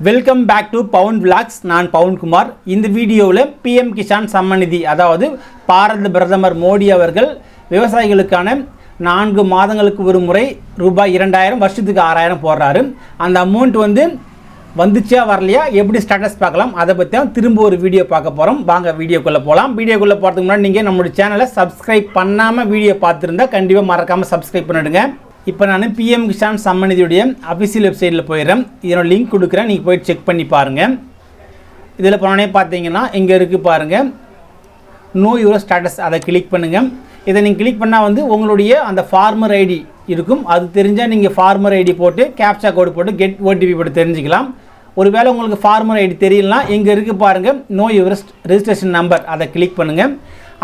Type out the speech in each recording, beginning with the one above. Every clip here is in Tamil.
Welcome back to Pavun vlogs நான் பவுன்குமார் இந்த வீடியோவில் பிஎம் கிசான் சம்மநிதி அதாவது பாரத பிரதமர் மோடி அவர்கள் விவசாயிகளுக்கான நான்கு மாதங்களுக்கு ஒரு முறை ரூபாய் இரண்டாயிரம் வருஷத்துக்கு ஆறாயிரம் போடுறாரு. அந்த அமௌண்ட் வந்து வந்துச்சா வரலையா எப்படி ஸ்டேட்டஸ் பார்க்கலாம் அதை பற்றி தான் திரும்ப ஒரு வீடியோ பார்க்க போகிறோம் வாங்க வீடியோக்குள்ளே போகலாம் வீடியோக்குள்ளே போகிறதுக்கு முன்னாடி நீங்கள் நம்மளுடைய சேனலை சப்ஸ்கிரைப் பண்ணாமல் வீடியோ பார்த்துருந்தா கண்டிப்பாக மறக்காமல் சப்ஸ்கிரைப் பண்ணிவிடுங்க இப்போ நான் பிஎம் கிஷான் சம்மநிதியுடைய அஃபிஷியல் வெப்சைட்டில் போயிடுறேன். இதனோட லிங்க் கொடுக்குறேன். நீங்கள் போய் செக் பண்ணி பாருங்கள் இதில் போனோடனே பார்த்தீங்கன்னா இங்கே இருக்குது பாருங்கள் நோ யுவர் ஸ்டேட்டஸ் அதை கிளிக் பண்ணுங்கள் இதை நீங்கள் கிளிக் பண்ணால் வந்து உங்களுடைய அந்த ஃபார்மர் ஐடி இருக்கும். அது தெரிஞ்சால் நீங்கள் ஃபார்மர் ஐடி போட்டு கேப்சா கோடு போட்டு கெட் ஓடிபி போட்டு தெரிஞ்சுக்கலாம். ஒருவேளை உங்களுக்கு ஃபார்மர் ஐடி தெரியலனா இங்கே இருக்குது பாருங்கள் நோ யுவர் ரெஜிஸ்ட்ரேஷன் நம்பர் அதை கிளிக் பண்ணுங்கள்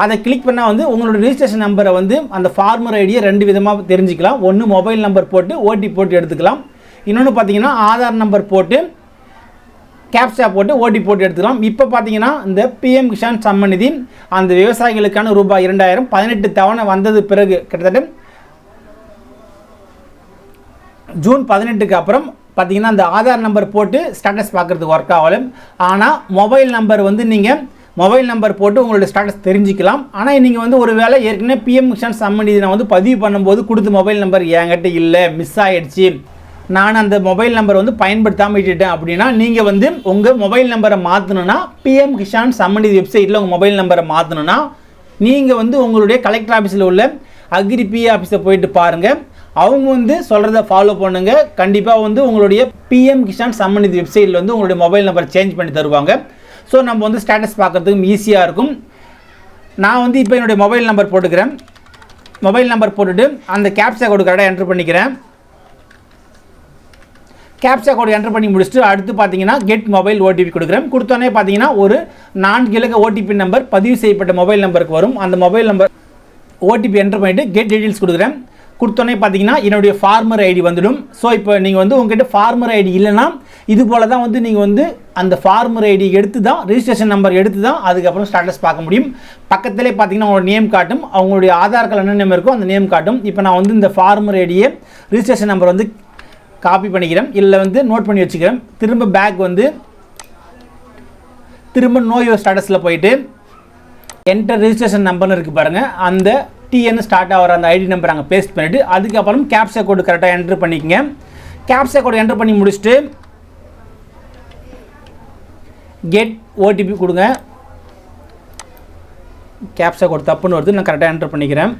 அதை கிளிக் பண்ணால் வந்து உங்களோட ரிஜிஸ்ட்ரேஷன் நம்பரை வந்து அந்த ஃபார்மர் ஐடியை ரெண்டு விதமாக தெரிஞ்சுக்கலாம். ஒன்று மொபைல் நம்பர் போட்டு ஓடி போட்டு எடுத்துக்கலாம். இன்னொன்று பார்த்தீங்கன்னா ஆதார் நம்பர் போட்டு கேப்சா போட்டு ஓடி போட்டு எடுத்துக்கலாம். இப்போ பார்த்தீங்கன்னா இந்த பிஎம் கிஷான் சம்மநிதி அந்த விவசாயிகளுக்கான ரூபாய் இரண்டாயிரம் பதினெட்டு தவணை வந்தது பிறகு கிட்டத்தட்ட ஜூன் பதினெட்டுக்கு அப்புறம் பார்த்தீங்கன்னா அந்த ஆதார் நம்பர் போட்டு ஸ்டேட்டஸ் பார்க்குறதுக்கு ஒர்க் ஆகலும் ஆனால் மொபைல் நம்பர் வந்து நீங்கள் மொபைல் நம்பர் போட்டு உங்களுடைய ஸ்டேட்டஸ் தெரிஞ்சுக்கலாம். ஆனால் நீங்கள் வந்து ஒரு வேளை ஏற்கனவே பிஎம் கிஷான் சம்மநிதி நான் வந்து பதிவு பண்ணும்போது கொடுத்த மொபைல் நம்பர் என்கிட்ட இல்லை மிஸ் ஆகிடுச்சு நான் அந்த மொபைல் நம்பர் வந்து பயன்படுத்தாமல் விட்டுட்டேன் அப்படின்னா நீங்கள் வந்து உங்கள் மொபைல் நம்பரை மாற்றணும்னா பிஎம் கிஷான் சம்மநிதி வெப்சைட்டில் உங்கள் மொபைல் நம்பரை மாற்றணுன்னா நீங்கள் வந்து உங்களுடைய கலெக்டர் ஆஃபீஸில் உள்ள அக்ரி பிஏ ஆஃபீஸை போயிட்டு பாருங்கள் அவங்க வந்து சொல்கிறத ஃபாலோ பண்ணுங்கள் கண்டிப்பாக வந்து உங்களுடைய பிஎம் கிஷான் சம்மநிதி வெப்சைட்டில் வந்து உங்களுடைய மொபைல் நம்பர் சேஞ்ச் பண்ணி தருவாங்க. ஸோ நம்ம வந்து ஸ்டேட்டஸ் பார்க்குறதுக்கும் ஈஸியாக இருக்கும். நான் வந்து இப்போ என்னுடைய மொபைல் நம்பர் போட்டுக்கிறேன். மொபைல் நம்பர் போட்டுட்டு அந்த கேப்சா கோடு கரெக்டாக என்ட்ரு பண்ணிக்கிறேன். கேப்சா கோடு என்ட்ரு பண்ணி முடிச்சுட்டு அடுத்து பார்த்தீங்கன்னா கெட் மொபைல் ஓடிபி கொடுக்குறேன். கொடுத்தோன்னே பார்த்தீங்கன்னா ஒரு நான்கு இலக்க ஓடிபி நம்பர் பதிவு செய்யப்பட்ட மொபைல் நம்பருக்கு வரும். அந்த மொபைல் நம்பர் ஓடிபி என்ட்ரு பண்ணிவிட்டு கெட் டீட்டெயில்ஸ் கொடுக்குறேன். கொடுத்தோன்னே பார்த்தீங்கன்னா என்னுடைய ஃபார்மர் ஐடி வந்துடும். ஸோ இப்போ நீங்கள் வந்து உங்ககிட்ட ஃபார்மர் ஐடி இல்லைன்னா இது போல் தான் வந்து நீங்கள் வந்து அந்த ஃபார்மர் ஐடி எடுத்து தான் ரிஜிஸ்ட்ரேஷன் நம்பர் எடுத்து தான் அதுக்கப்புறம் ஸ்டாட்டஸ் பார்க்க முடியும். பக்கத்திலே பார்த்தீங்கன்னா அவங்களோட நேம் காட்டும். அவங்களுடைய ஆதார் கார்டு என்ன நேம் இருக்கோ அந்த நேம் காட்டும். இப்போ நான் வந்து இந்த ஃபார்மர் ஐடியை ரிஜிஸ்ட்ரேஷன் நம்பர் வந்து காப்பி பண்ணிக்கிறேன். இல்லை வந்து நோட் பண்ணி வச்சுக்கிறேன். திரும்ப பேக் வந்து திரும்ப நோயோ ஸ்டேட்டஸில் போயிட்டு என்டர் ரிஜிஸ்ட்ரேஷன் நம்பர்னு இருக்குது பாருங்கள் அந்த டிஎன் ஸ்டார்ட் ஆகிற அந்த ஐடி நம்பர் அங்கே பேஸ்ட் பண்ணிவிட்டு அதுக்கப்புறம் கேப்சா கோடு கரெக்டாக என்ட்ரு பண்ணிக்கங்க. கேப்சா கோடு என்ட்ரு பண்ணி முடிச்சுட்டு கெட் ஓடிபி கொடுங்க. கேப்சா கோடு தப்புன்னு வருது நான் கரெக்டாக என்ட்ரு பண்ணிக்கிறேன்.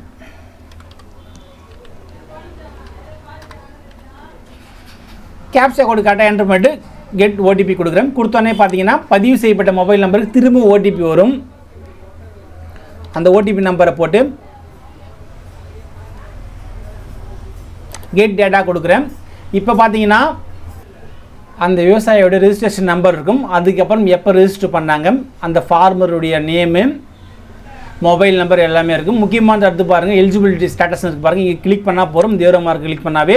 கேப்சா கோடு கரெக்டாக என்ட்ரு பண்ணிட்டு கெட் ஓடிபி கொடுக்குறேன். கொடுத்தோன்னே பார்த்தீங்கன்னா பதிவு செய்யப்பட்ட மொபைல் நம்பருக்கு திரும்ப ஓடிபி வரும். அந்த ஓடிபி நம்பரை போட்டு கேட் டேட்டா கொடுக்குறேன். இப்போ பார்த்தீங்கன்னா அந்த விவசாயியோட ரிஜிஸ்ட்ரேஷன் நம்பர் இருக்கும். அதுக்கப்புறம் எப்போ ரெஜிஸ்டர் பண்ணாங்க அந்த ஃபார்மருடைய நேமு மொபைல் நம்பர் எல்லாமே இருக்கும். முக்கியமானது அடுத்து பாருங்கள் எலிஜிபிலிட்டி ஸ்டேட்டஸ் இருக்குது பாருங்கள் இங்கே கிளிக் பண்ணால் போகிறோம் தேவர மார்க் கிளிக் பண்ணாவே.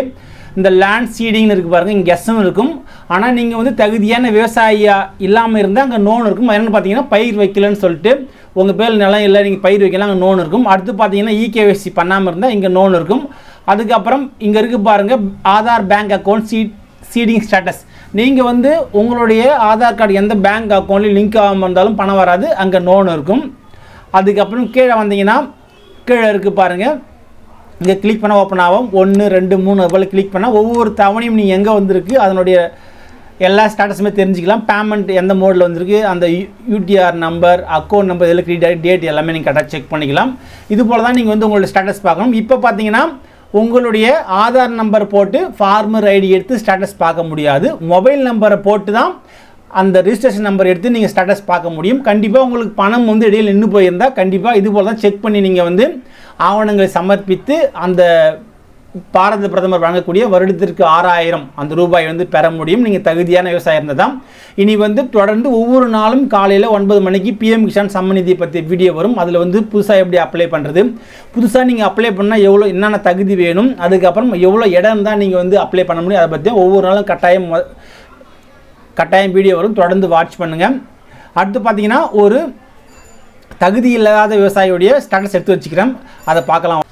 இந்த லேண்ட் சீடிங்னு இருக்குது பாருங்கள் இங்கே எஸ்எம் இருக்கும். ஆனால் நீங்கள் வந்து தகுதியான விவசாயியாக இல்லாமல் இருந்தால் அங்கே நோன் இருக்கும். என்னென்னு பார்த்தீங்கன்னா பயிர் வைக்கலன்னு சொல்லிட்டு உங்கள் பேர் நிலம் இல்லை நீங்கள் பயிர் வைக்கலாம் அங்கே நோன் இருக்கும். அடுத்து பார்த்தீங்கன்னா இகேவிசி பண்ணாமல் இருந்தால் இங்கே நோன் இருக்கும். அதுக்கப்புறம் இங்கே இருக்குது பாருங்கள் Aadhaar bank account see seeding status நீங்கள் வந்து உங்களுடைய ஆதார் கார்டு எந்த பேங்க் அக்கௌண்ட்லையும் லிங்க் ஆகாமல் இருந்தாலும் பணம் வராது அங்கே நோன் இருக்கும். அதுக்கப்புறம் கீழே வந்தீங்கன்னா கீழே இருக்குது பாருங்கள் இங்கே கிளிக் பண்ணால் ஓப்பன் ஆகும். ஒன்று ரெண்டு மூணு அது போல் கிளிக் பண்ணால் ஒவ்வொரு தவணையும் நீங்கள் எங்கே வந்திருக்கு அதனுடைய எல்லா ஸ்டேட்டஸுமே தெரிஞ்சுக்கலாம். பேமெண்ட் எந்த மோடில் வந்திருக்கு அந்த யூடிஆர் நம்பர் அக்கௌண்ட் நம்பர் இதில் கிரெடிட் டேட் எல்லாமே நீங்கள் கரெக்டாக செக் பண்ணிக்கலாம். இது போல் தான் நீங்கள் வந்து உங்களோட ஸ்டேட்டஸ் பார்க்கணும். இப்போ பார்த்தீங்கன்னா உங்களுடைய ஆதார் நம்பர் போட்டு ஃபார்மர் ஐடி எடுத்து ஸ்டேட்டஸ் பார்க்க முடியாது. மொபைல் நம்பரை போட்டு தான் அந்த ரிஜிஸ்ட்ரேஷன் நம்பர் எடுத்து நீங்கள் ஸ்டேட்டஸ் பார்க்க முடியும். கண்டிப்பாக உங்களுக்கு பணம் வந்து இடையில் நின்று போயிருந்தால் கண்டிப்பாக இது போல் தான் செக் பண்ணி நீங்கள் வந்து ஆவணங்களை சமர்ப்பித்து அந்த பாரத பிரதமர் வழங்கக்கூடிய வருடத்திற்கு ஆறாயிரம் அந்த ரூபாய் வந்து பெற முடியும். நீங்கள் தகுதியான விவசாயம் இருந்தால் தான் இனி வந்து தொடர்ந்து ஒவ்வொரு நாளும் காலையில் ஒன்பது மணிக்கு பிஎம் கிஷான் சம்மநிதி பற்றி வீடியோ வரும். அதில் வந்து புதுசாக எப்படி அப்ளை பண்ணுறது புதுசாக நீங்கள் அப்ளை பண்ணால் எவ்வளோ என்னென்ன தகுதி வேணும்? அதுக்கப்புறம் எவ்வளோ இடம் தான் நீங்கள் வந்து அப்ளை பண்ண முடியும்? அதை பற்றி ஒவ்வொரு நாளும் கட்டாயம் கட்டாயம் வீடியோ வரும். தொடர்ந்து வாட்ச் பண்ணுங்கள் அடுத்து பார்த்தீங்கன்னா ஒரு தகுதி இல்லாத விவசாயியுடைய ஸ்டேட்டஸ் எடுத்து வச்சுக்கிறேன். அதை பார்க்கலாம்.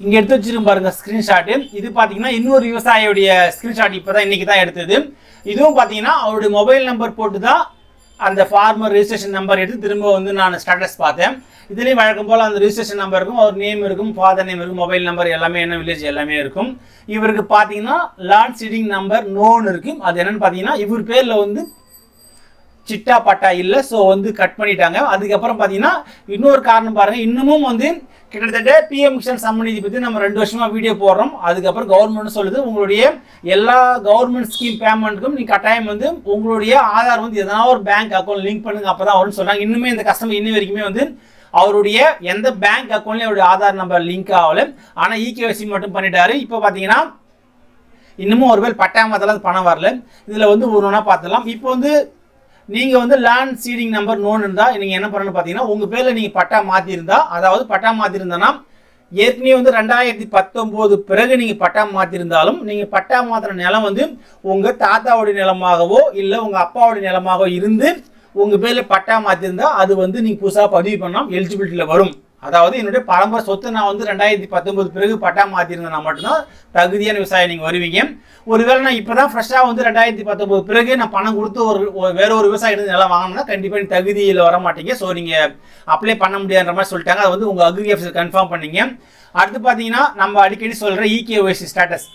இங்கே எடுத்து வச்சிருக்கோம் பாருங்க ஸ்க்ரீன்ஷாட்டு இது பார்த்தீங்கன்னா இன்னொரு விவசாயியுடைய ஸ்க்ரீன்ஷாட் இப்போ தான் இன்றைக்கி தான் எடுத்தது. இதுவும் பார்த்தீங்கன்னா அவருடைய மொபைல் நம்பர் போட்டு தான் அந்த ஃபார்மர் ரிஜிஸ்ட்ரேஷன் நம்பர் எடுத்து திரும்ப வந்து நான் ஸ்டேட்டஸ் பார்த்தேன். இதுலேயும் வழக்கம் போல் அந்த ரிஜிஸ்ட்ரேஷன் நம்பர் இருக்கும் அவர் நேம் இருக்கும் ஃபாதர் நேம் இருக்கும் மொபைல் நம்பர் எல்லாமே என்ன வில்லேஜ் எல்லாமே இருக்கும். இவருக்கு பார்த்தீங்கன்னா லாண்ட் சீடிங் நம்பர் நோன் இருக்கும் அது என்னன்னு பார்த்தீங்கன்னா இவர் பேரில் வந்து சிட்டா பட்டா இல்லை ஸோ வந்து கட் பண்ணிட்டாங்க. அதுக்கப்புறம் பார்த்தீங்கன்னா இன்னொரு காரணம் பாருங்கள் இன்னமும் வந்து கிட்டத்தட்ட பிஎம் கிஷன் சம்மநிதி பற்றி நம்ம ரெண்டு வருஷமாக வீடியோ போடுறோம். அதுக்கப்புறம் கவர்மெண்ட் சொல்லுது உங்களுடைய எல்லா கவர்மெண்ட் ஸ்கீம் பேமெண்ட்டுக்கும் நீ கட்டாயம் வந்து உங்களுடைய ஆதார் வந்து எதனா ஒரு பேங்க் அக்கௌண்ட் லிங்க் பண்ணுங்க அப்போ தான் வரும்னு சொல்கிறாங்க இன்னுமே இந்த கஸ்டமர் இன்ன வரைக்குமே வந்து அவருடைய எந்த பேங்க் அக்கௌண்ட்லேயும் அவருடைய ஆதார் நம்பர் லிங்க் ஆகலை. ஆனால் இகேஎஸ்சி மட்டும் பண்ணிட்டாரு. இப்போ பார்த்தீங்கன்னா இன்னமும் ஒரு பேர் பட்டாமத்தில் பணம் வரல. இதில் வந்து ஒரு ஒன்றா பார்த்துலாம் இப்போ வந்து நீங்கள் வந்து லேண்ட் சீடிங் நம்பர் நோன் இருந்தால் நீங்கள் என்ன பண்ணணும்னு பார்த்தீங்கன்னா உங்கள் பேரில் நீங்கள் பட்டா மாற்றிருந்தா அதாவது பட்டா மாற்றிருந்தேன்னா ஏற்கனவே வந்து ரெண்டாயிரத்தி பத்தொம்போது பிறகு நீங்கள் பட்டா மாற்றிருந்தாலும் நீங்கள் பட்டா மாத்திர நிலம் வந்து உங்கள் தாத்தாவுடைய நிலமாகவோ இல்லை உங்கள் அப்பாவுடைய நிலமாகவோ இருந்து உங்கள் பேரில் பட்டா மாற்றிருந்தால் அது வந்து நீங்கள் புதுசாக பதிவு பண்ணால் எலிஜிபிலிட்டியில் வரும். அதாவது என்னுடைய பரம்பரை சொத்து நான் வந்து ரெண்டாயிரத்தி பத்தொன்பது பிறகு பட்டா மாற்றிருந்தேன்னா மட்டும்தான் தகுதியான விவசாயம் நீங்கள் வருவீங்க. ஒருவேளை நான் இப்போ தான் ஃப்ரெஷ்ஷாக வந்து ரெண்டாயிரத்தி பத்தொன்பது பிறகு நான் பணம் கொடுத்து ஒரு வேற ஒரு விவசாயி நிலம் வாங்கினா கண்டிப்பாக நீங்கள் தகுதியில் வர மாட்டீங்க. ஸோ நீங்கள் அப்ளை பண்ண முடியாதுன்ற மாதிரி சொல்லிட்டாங்க. அது வந்து உங்கள் அக்ரி ஆஃபீஸர் கன்ஃபார்ம் பண்ணீங்க. அடுத்து பார்த்தீங்கன்னா நம்ம அடிக்கடி சொல்கிற இகேஒய்சி ஸ்டேட்டஸ்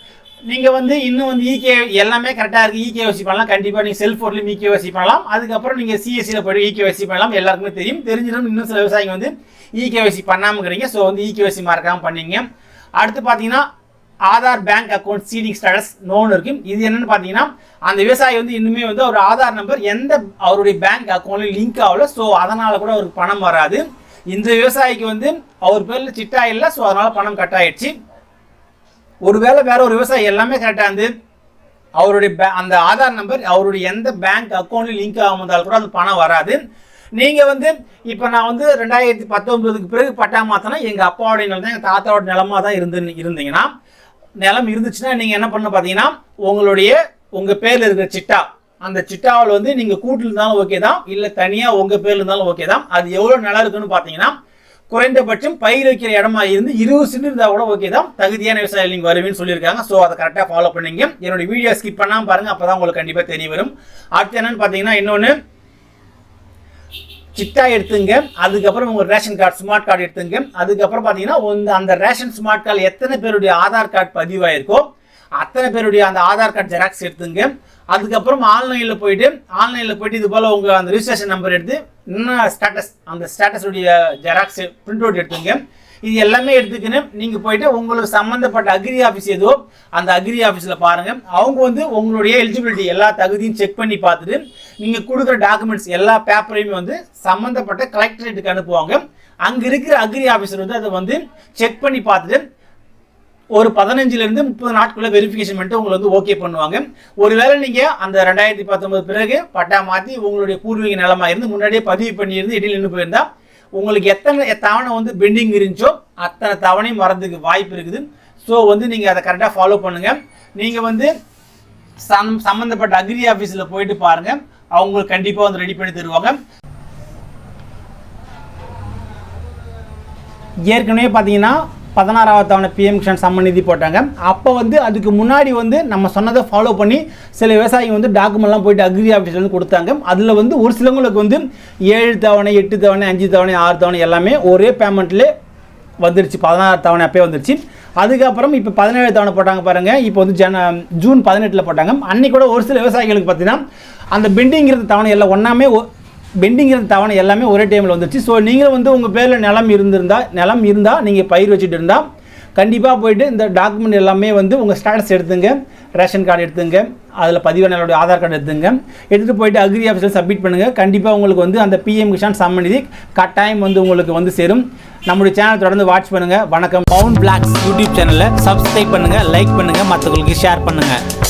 நீங்கள் வந்து இன்னும் வந்து இகே எல்லாமே கரெக்டாக இருக்குது இகேஒசி பண்ணலாம். கண்டிப்பாக நீங்கள் செல்ஃபோன்லேயும் இகேஒசி பண்ணலாம். அதுக்கப்புறம் நீங்கள் சிஎஸ்சியில் போய்ட்டு இகேஒசி பண்ணலாம். எல்லாருக்குமே தெரியும். தெரிஞ்சிடும். இன்னும் சில விவசாயிங்க வந்து இகேஒசி பண்ணாமங்கிறீங்க. ஸோ வந்து இகேஒசி மறக்காமல் பண்ணீங்க. அடுத்து பார்த்தீங்கன்னா Aadhaar bank account seeding status known இருக்கும் இது என்னன்னு பார்த்தீங்கன்னா அந்த விவசாயி வந்து இன்னுமே வந்து ஒரு ஆதார் நம்பர் எந்த அவருடைய பேங்க் அக்கௌண்ட்லையும் லிங்க் ஆகல. ஸோ அதனால் கூட அவருக்கு பணம் வராது. இந்த விவசாயிக்கு வந்து அவர் பேரில் சிட்டா இல்லை. ஸோ அதனால் பணம் கட் ஆயிடுச்சு. ஒருவேளை வேற ஒரு விவசாயி எல்லாமே கரெக்டாக இருந்து அவருடைய பே- அந்த ஆதார் நம்பர் அவருடைய எந்த பேங்க் அக்கௌண்ட்லையும் லிங்க் ஆகாமதால் கூட அந்த பணம் வராது. நீங்கள் வந்து இப்போ நான் வந்து ரெண்டாயிரத்தி பத்தொன்பதுக்கு பிறகு பட்டா மாற்றினா எங்கள் அப்பாவுடைய நிலம் எங்கள் தாத்தாவோட நிலமாக தான் இருந்து இருந்தீங்கன்னா நிலம் இருந்துச்சுன்னா நீங்கள் என்ன பண்ண பார்த்தீங்கன்னா உங்களுடைய உங்கள் பேரில் இருக்கிற சிட்டா அந்த சிட்டாவில் வந்து நீங்கள் கூட்டில் இருந்தாலும் ஓகே தான் இல்லை தனியாக உங்கள் பேரில் இருந்தாலும் ஓகே தான் அது எவ்வளோ நிலம் இருக்குன்னு பார்த்தீங்கன்னா குறைந்தபட்சம் பயிர் வைக்கிற இடமா இருந்து இருபது சென்ட் இருந்தால் கூட ஓகே தான். தகுதியான விவசாயம் நீங்கள் வருவேன் சொல்லியிருக்காங்க. ஸோ அதை கரெக்டாக ஃபாலோ பண்ணிங்க. என்னோட வீடியோ ஸ்கிப் பண்ணாமல் பாருங்கள் அப்போ தான் உங்களுக்கு கண்டிப்பாக தெரிய வரும். அடுத்து என்னன்னு பார்த்தீங்கன்னா இன்னொன்று சிட்டா எடுத்துங்க. அதுக்கப்புறம் உங்கள் ரேஷன் கார்டு ஸ்மார்ட் கார்டு எடுத்துங்க. அதுக்கப்புறம் பார்த்தீங்கன்னா அந்த ரேஷன் ஸ்மார்ட் கார்டு எத்தனை பேருடைய ஆதார் கார்டு பதிவாயிருக்கோ அத்தனை பேருடைய அந்த ஆதார் கார்டு ஜெராக்ஸ் எடுத்துங்க. அதுக்கப்புறம் ஆன்லைனில் போயிட்டு ஆன்லைனில் போயிட்டு இது போல் உங்கள் அந்த ரிஜிஸ்ட்ரேஷன் நம்பர் எடுத்து இன்னும் ஸ்டேட்டஸ் அந்த ஸ்டேட்டஸுடைய ஜெராக்ஸ் பிரிண்ட் அவுட் எடுத்துங்க. இது எல்லாமே எடுத்துக்கின்னு நீங்கள் போயிட்டு உங்களுக்கு சம்மந்தப்பட்ட அக்ரி ஆஃபீஸ் ஏதோ அந்த அக்ரி ஆஃபீஸில் பாருங்கள் அவங்க வந்து உங்களுடைய எலிஜிபிலிட்டி எல்லா தகுதியும் செக் பண்ணி பார்த்துட்டு நீங்கள் கொடுக்குற டாக்குமெண்ட்ஸ் எல்லா பேப்பரையுமே வந்து சம்மந்தப்பட்ட கலெக்டரேட்டுக்கு அனுப்புவாங்க. அங்கே இருக்கிற அக்ரி ஆஃபீஸர் வந்து அதை வந்து செக் பண்ணி பார்த்துட்டு ஒரு பதினஞ்சுலேருந்து முப்பது நாட்குள்ளே வெரிஃபிகேஷன் பண்ணிட்டு உங்களை வந்து ஓகே பண்ணுவாங்க. ஒருவேளை நீங்கள் அந்த ரெண்டாயிரத்தி பத்தொன்பது பிறகு பட்டா மாற்றி உங்களுடைய பூர்வீக நிலமாக இருந்து முன்னாடியே பதிவு பண்ணியிருந்து இடையில் நின்று போயிருந்தா உங்களுக்கு எத்தனை தவணை வந்து பெண்டிங் இருந்துச்சோ அத்தனை தவணையும் வரதுக்கு வாய்ப்பு இருக்குது. ஸோ வந்து நீங்கள் அதை கரெக்டாக ஃபாலோ பண்ணுங்கள் நீங்கள் வந்து சம் சம்மந்தப்பட்ட அக்ரி ஆஃபீஸில் போயிட்டு பாருங்கள் அவங்க கண்டிப்பாக வந்து ரெடி பண்ணி தருவாங்க. ஏற்கனவே பார்த்தீங்கன்னா பதினாறாவது தவணை பிஎம் கிஷான் சம்ம நிதி போட்டாங்க. அப்போ வந்து அதுக்கு முன்னாடி வந்து நம்ம சொன்னதை ஃபாலோ பண்ணி சில விவசாயிங்க வந்து டாக்குமெண்ட்லாம் போயிட்டு அக்ரி ஆஃபீஸில் வந்து கொடுத்தாங்க. அதில் வந்து ஒரு சிலவங்களுக்கு வந்து ஏழு தவணை எட்டு தவணை அஞ்சு தவணை ஆறு தவணை எல்லாமே ஒரே பேமெண்ட்லேயே வந்துருச்சு. பதினாறு தவணை அப்பயே வந்துருச்சு. அதுக்கப்புறம் இப்போ பதினேழு தவணை போட்டாங்க பாருங்கள் இப்போ வந்து ஜன ஜூன் பதினெட்டில் போட்டாங்க. அன்னைக்கு கூட ஒரு சில விவசாயிகளுக்கு பார்த்தீங்கன்னா அந்த பெண்டிங் தவணை எல்லாம் ஒன்றாமே பெண்டிங் தவணை எல்லாமே ஒரே டைமில் வந்துருச்சு. ஸோ நீங்களும் வந்து உங்கள் பேரில் நிலம் இருந்திருந்தா நிலம் இருந்தால் நீங்கள் பயிர் வச்சுட்டு இருந்தால் கண்டிப்பாக போயிட்டு இந்த டாக்குமெண்ட் எல்லாமே வந்து உங்கள் ஸ்டேட்டஸ் எடுத்துங்க. ரேஷன் கார்டு எடுத்துங்க. அதில் பதிவானவருடைய ஆதார் கார்டு எடுத்துங்க. எடுத்துகிட்டு போயிட்டு அக்ரி ஆஃபீஸில் சப்மிட் பண்ணுங்கள் கண்டிப்பாக உங்களுக்கு வந்து அந்த பிஎம் கிஷான் சம்மநிதி கட்டாயம் வந்து உங்களுக்கு வந்து சேரும். நம்முடைய சேனல் தொடர்ந்து வாட்ச் பண்ணுங்கள் வணக்கம். பவுன் பிளாக்ஸ் யூடியூப் சேனலை சப்ஸ்கிரைப் பண்ணுங்கள் லைக் பண்ணுங்கள் மற்றவங்களுக்கு ஷேர் பண்ணுங்கள்